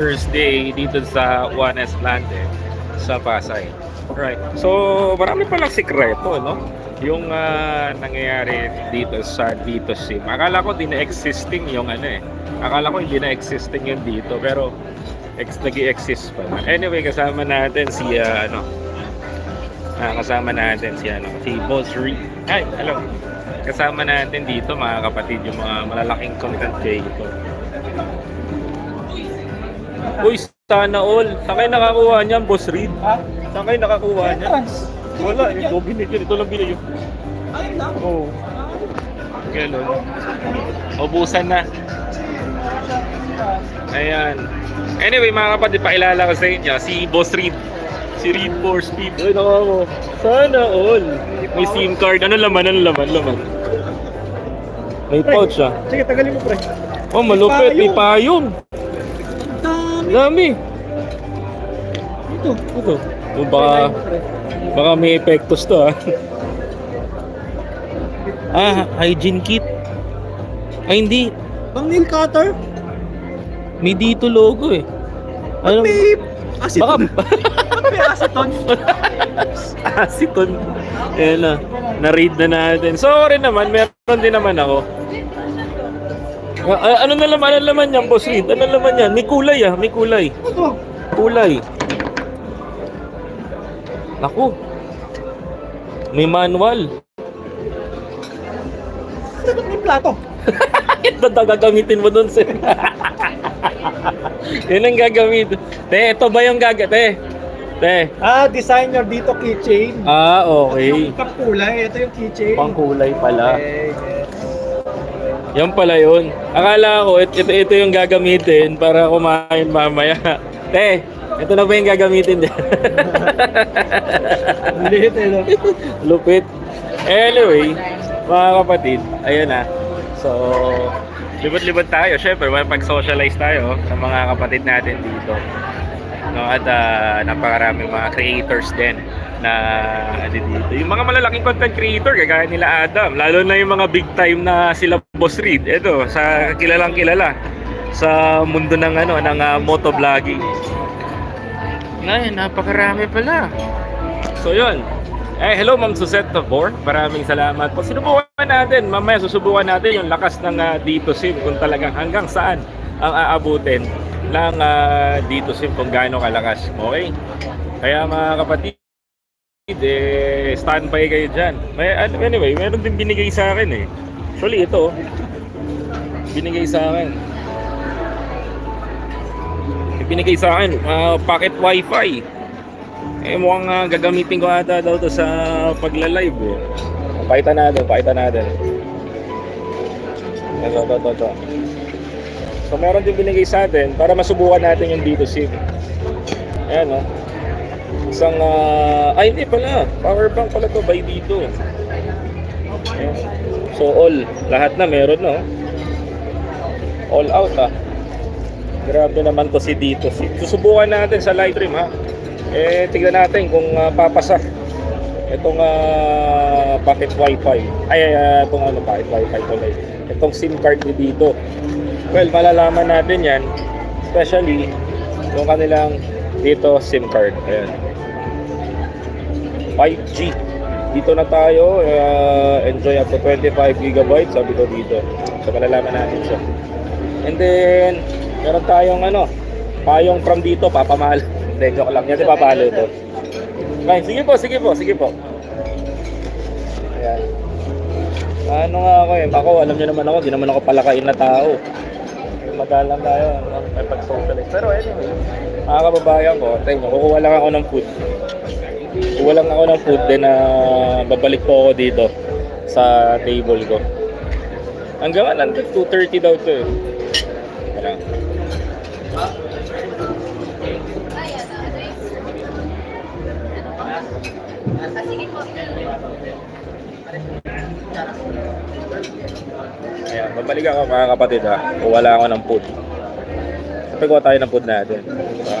Thursday dito sa Juan Esplante sa Pasay. Right. So, marami palang sikreto, no? Yung ah, nangyayari dito sa dito sim. Akala ko di na existing yung ano eh. Akala ko hindi na existing yung dito pero ex exist pa. Anyway, kasama natin si ah, ano. Ah, kasama natin si ano, si Boss Reed. Hi, hello. Kasama natin dito mga kapatid yung mga malalaking content creator. Uy, sana all. Saan kayo nakakuha niyan, Boss Reed? Ha? Saan kayo nakakuha niyan? Wala, ito binigyan. Ito lang binigyan. Ayun lang. Oo. Ganun. Ubusan na. Ayan. Anyway, mga kapatid, pakilala ko sa inyo, si Boss Reed. Si Reed for Speed. Ay, naka mo. Sana all. May SIM card. Ano laman? Ano laman? Laman. May pouch ah. Sige, tagalin mo, pre. Oh, malupit. May payong. Dami. Ito. Ito. O baka, baka may epektos to ah. ah, hygiene kit. Ay hindi. Pang nail cutter. May dito logo eh. Ano? May aceton. Baka May aceton. aceton. Ayan na. Na-read na natin. Sorry naman, meron din naman ako. Ah, ano na laman? Ano laman yan, boss Reed? Ano laman yan? May kulay ah, may kulay. Ito. Kulay. Naku. May manual. Dapat may plato. Ito na gagamitin mo doon, sir. Yun ang gagamitin. Te, ito ba yung gaga... Te. Te. Ah, designer dito keychain. Ah, okay. Kapulay. Ito yung keychain. Pangkulay pala. Okay. Yan pala yun. Akala ko, it- ito, ito yung gagamitin para kumain mamaya. Te, ito na ba yung gagamitin din? Liit eh. no? Lupit. Anyway, mga kapatid, ayun na. So, libot-libot tayo. Siyempre, pag-socialize tayo sa mga kapatid natin dito. No, at ah, napakaraming mga creators din na ano dito. Yung mga malalaking content creator, kagaya nila Adam, lalo na yung mga big time na sila Boss Reed. Ito, sa kilalang kilala sa mundo ng ano ng ah, motovlogging. Ngayon, napakarami pala. So yun. Eh, hello Ma'am Suzette Tabor. Maraming salamat po. Sinubukan natin. Mamaya susubukan natin yung lakas ng uh, Dito Sim kung talagang hanggang saan ang aabutin ng ah, Dito Sim kung gaano kalakas. Okay? Kaya mga kapatid, eh, standby kayo dyan. May, anyway, meron din binigay sa akin eh. Actually, ito. oh. Binigay sa akin. Binigay sa akin, ah, pocket wifi. Eh mukhang ah, gagamitin ko ata daw to sa pagla-live eh. Pakita natin, pakita natin. Ito, ito, ito, ito. So meron din binigay sa atin para masubukan natin yung dito sim. Ayan oh. Isang, ah, ay hindi pala, power bank pala to by dito. So all, lahat na meron no. All out ah. Grabe naman to si dito. Susubukan natin sa live stream ha. Eh, tignan natin kung ah, papasa itong ah, packet wifi. Ay, ah, itong ano, packet wifi tuloy. Itong SIM card ni dito. Well, malalaman natin yan. Especially, yung kanilang dito SIM card. Ayan. 5G. Dito na tayo. ah, enjoy up to 25 gigabytes. Sabi ko dito. So, malalaman natin siya. And then, meron tayong ano, payong from dito, papamahal. Hindi, joke lang. Yan, di papalo ito. Okay, sige po, sige po, sige po. Ayan. Ano nga ako eh, ako, alam niyo naman ako, di naman ako palakain na tao. Magalang tayo, ano, may pag-socialize. Pero anyway, mga kababayan ko, tayo kukuha lang ako ng food. Kukuha lang ako ng food, then ah, babalik po ako dito sa table ko. Hanggang ano, 2.30 daw to eh. Parang, Ayan, babalik ako mga kapatid ha. Kung wala ako ng food. Pagkuha tayo ng food natin. Diba?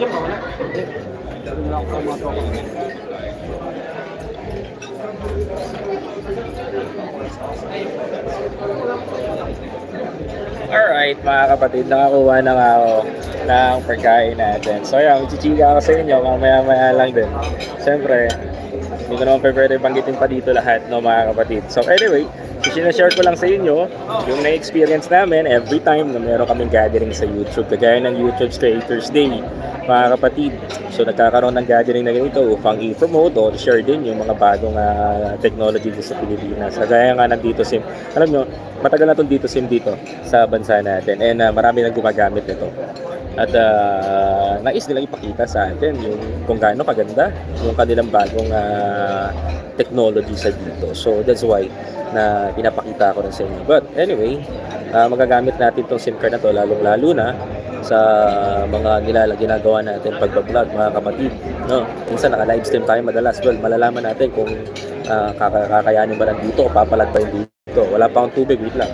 Diyan ba wala? Diyan. Diyan ako sa mga tropa. Alright mga kapatid, nakakuha na nga ako ng pagkain natin. So yan, chichika ako sa inyo, mamaya maya lang din. Siyempre, hindi ko naman pwede banggitin pa dito lahat, no mga kapatid. So anyway, sinashare ko lang sa inyo yung na-experience namin every time na meron kaming gathering sa YouTube. Kagaya ng YouTube Creators Day, mga kapatid. So nagkakaroon ng gathering na ganito upang i-promote o share din yung mga bagong ah, technology sa Pilipinas. Kagaya nga nandito sim, alam nyo, matagal na itong dito sim dito sa bansa natin and ah, marami nang gumagamit nito. At ah, nais nilang ipakita sa atin yung kung gaano kaganda yung kanilang bagong ah, technology sa dito. So that's why na pinapakita ko rin sa inyo. But anyway, ah, magagamit natin tong SIM card na to lalong-lalo na sa mga nilala ginagawa natin pagbablog mga kapatid no minsan naka live stream tayo madalas well malalaman natin kung kaka- kakayanin ba nandito o papalag pa yung dito wala pa akong tubig wait lang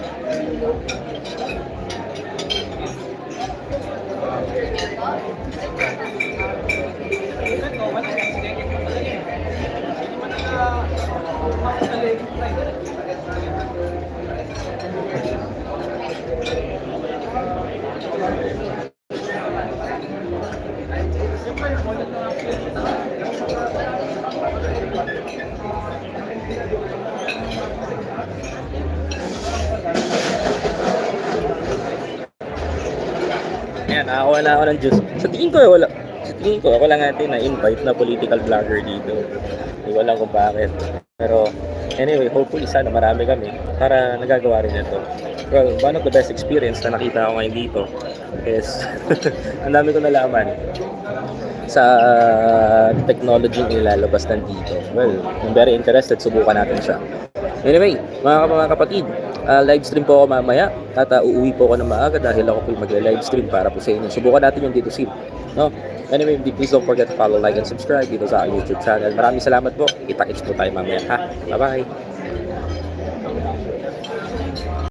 nakakuha na ako ng juice. Sa tingin ko, wala. Sa tingin ko, ako lang natin na-invite na political vlogger dito. Hindi ko alam kung bakit. Pero, anyway, hopefully sana marami kami para nagagawa rin ito. Well, one of the best experience na nakita ko ngayon dito is ang dami ko nalaman sa uh, technology na nilalabas ng dito. Well, I'm very interested. Subukan natin siya. Anyway, mga, mga kapatid, ah, live stream po ako mamaya at ah, uuwi po ako ng maaga dahil ako po mag-live stream para po sa inyo. Subukan natin yung dito sim. No? Anyway, please don't forget to follow, like, and subscribe dito sa aking YouTube channel. Maraming salamat po. Kita-kits po tayo mamaya. Ha? Bye-bye!